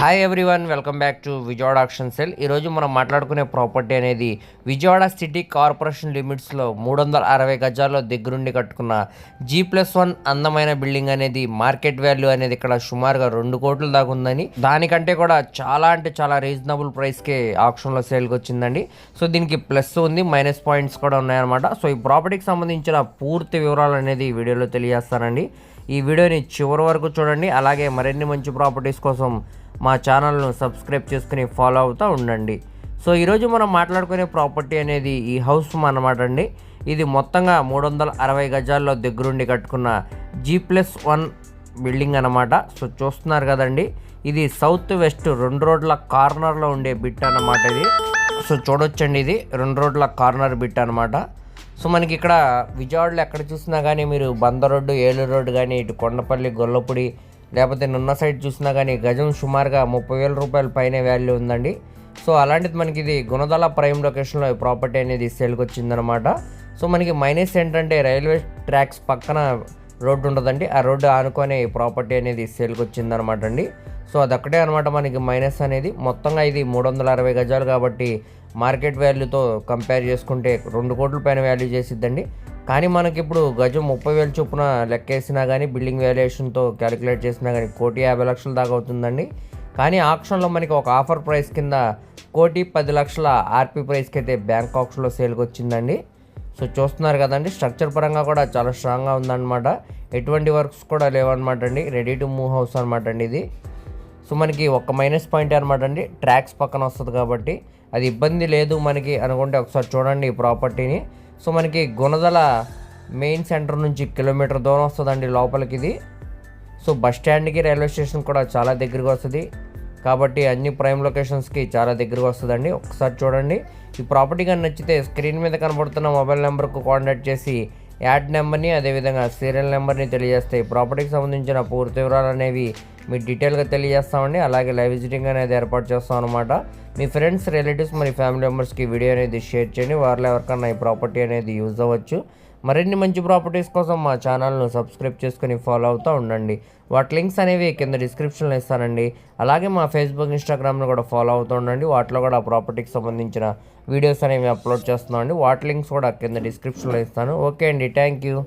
Hi everyone welcome back to Vijayawada auction cell ఈరోజు మనం మాట్లాడుకునే ప్రాపర్టీ అనేది విజయవాడ సిటీ కార్పొరేషన్ లిమిట్స్లో మూడు వందల అరవై గజాల్లో దగ్గరుండి కట్టుకున్న జీ ప్లస్ వన్ అందమైన బిల్డింగ్ అనేది మార్కెట్ వాల్యూ అనేది ఇక్కడ సుమారుగా రెండు కోట్ల దాకా ఉందని దానికంటే కూడా చాలా అంటే చాలా రీజనబుల్ ప్రైస్కే ఆప్షన్లో సేల్కి వచ్చిందండి. సో దీనికి ప్లస్ ఉంది మైనస్ పాయింట్స్ కూడా ఉన్నాయన్నమాట. సో ఈ ప్రాపర్టీకి సంబంధించిన పూర్తి వివరాలు అనేది వీడియోలో తెలియజేస్తానండి. ఈ వీడియోని చివరి వరకు చూడండి. అలాగే మరిన్ని మంచి ప్రాపర్టీస్ కోసం మా ఛానల్ను సబ్స్క్రైబ్ చేసుకుని ఫాలో అవుతూ ఉండండి. సో ఈరోజు మనం మాట్లాడుకునే ప్రాపర్టీ అనేది ఈ హౌస్ అన్నమాట అండి. ఇది మొత్తంగా మూడు వందల అరవై గజాల్లో దగ్గరుండి కట్టుకున్న జీ ప్లస్ వన్ బిల్డింగ్ అన్నమాట. సో చూస్తున్నారు కదండి. ఇది సౌత్ వెస్ట్ రెండు రోడ్ల కార్నర్లో ఉండే బిట్ అన్నమాట ఇది. సో చూడొచ్చండి ఇది. రెండు రోడ్ల కార్నర్ బిట్ అనమాట సో మనకి ఇక్కడ విజయవాడలో ఎక్కడ చూసినా కానీ మీరు బంద రోడ్డు ఏలూరు రోడ్డు కానీ ఇటు కొండపల్లి గొల్లపూడి లేకపోతే నున్న సైడ్ చూసినా కానీ గజం సుమారుగా ముప్పై వేల రూపాయల పైనే వాల్యూ ఉందండి. సో అలాంటిది మనకి ఇది గుణదల ప్రైమ్ లొకేషన్లో ఈ ప్రాపర్టీ అనేది సేల్కి వచ్చిందనమాట సో మనకి మైనస్ ఏంటంటే రైల్వే ట్రాక్స్ పక్కన రోడ్డు ఉంటుందండి ఆ రోడ్డు ఆనుకొని ప్రాపర్టీ అనేది సేల్కి వచ్చిందనమాట అండి. సో అదొక్కటే అనమాట మనకి మైనస్ అనేది. మొత్తంగా ఇది మూడు వందల అరవై గజాలు కాబట్టి మార్కెట్ వాల్యూతో కంపేర్ చేసుకుంటే రెండు కోట్ల పైన వాల్యూ చేసిద్దండి. కానీ మనకి ఇప్పుడు గజం ముప్పై వేలు చొప్పున లెక్కేసినా కానీ బిల్డింగ్ వాల్యుయేషన్తో క్యాలిక్యులేట్ చేసినా కానీ కోటి యాభై లక్షల దాకా అవుతుందండి. కానీ ఆప్షన్లో మనకి ఒక ఆఫర్ ప్రైస్ కింద కోటి పది లక్షల ఆర్పీ ప్రైస్కి అయితే బ్యాంక్ ఆప్షన్లో సేల్కి వచ్చిందండి. సో చూస్తున్నారు కదండి స్ట్రక్చర్ పరంగా కూడా చాలా స్ట్రాంగ్గా ఉందన్నమాట. ఎటువంటి వర్క్స్ కూడా లేవన్నమాట అండి రెడీ టు మూవ్ హౌస్ అనమాట అండి ఇది. సో మనకి ఒక మైనస్ పాయింట్ అనమాట అండి ట్రాక్స్ పక్కన వస్తుంది కాబట్టి అది ఇబ్బంది లేదు మనకి అనుకుంటే ఒకసారి చూడండి ఈ ప్రాపర్టీని. సో మనకి గుణదల మెయిన్ సెంటర్ నుంచి కిలోమీటర్ దూరం వస్తుందండి లోపలికి ఇది సో బస్ స్టాండ్కి రైల్వే స్టేషన్ కూడా చాలా దగ్గరగా వస్తుంది. కాబట్టి అన్ని ప్రైమ్ లొకేషన్స్కి చాలా దగ్గరగా వస్తుందండి. ఒకసారి చూడండి. ఈ ప్రాపర్టీ కానీ నచ్చితే స్క్రీన్ మీద కనబడుతున్న మొబైల్ నెంబర్కు కాంటాక్ట్ చేసి యాడ్ నెంబర్ని అదేవిధంగా సీరియల్ నెంబర్ని తెలియజేస్తే ఈ ప్రాపర్టీకి సంబంధించిన పూర్తి వివరాలు అనేవి మీ డీటెయిల్గా తెలియజేస్తామండి. అలాగే లైవ్ విజిటింగ్ అనేది ఏర్పాటు చేస్తాం అనమాట మీ ఫ్రెండ్స్ రిలేటివ్స్ మరి ఫ్యామిలీ మెంబర్స్కి వీడియో అనేది షేర్ చేయండి. వారిలో ఎవరికన్నా ఈ ప్రాపర్టీ అనేది యూజ్ అవ్వచ్చు. మరిన్ని మంచి ప్రాపర్టీస్ కోసం మా ఛానల్ను సబ్స్క్రైబ్ చేసుకుని ఫాలో అవుతూ ఉండండి. వాటి లింక్స్ అనేవి కింద డిస్క్రిప్షన్లో ఇస్తానండి. అలాగే మా ఫేస్బుక్ ఇన్స్టాగ్రామ్ను కూడా ఫాలో అవుతూ ఉండండి. వాటిలో కూడా ప్రాపర్టీకి సంబంధించిన వీడియోస్ అనేవి అప్లోడ్ చేస్తున్నాం అండి వాటి లింక్స్ కూడా కింద డిస్క్రిప్షన్లో ఇస్తాను. ఓకే అండి థ్యాంక్ యూ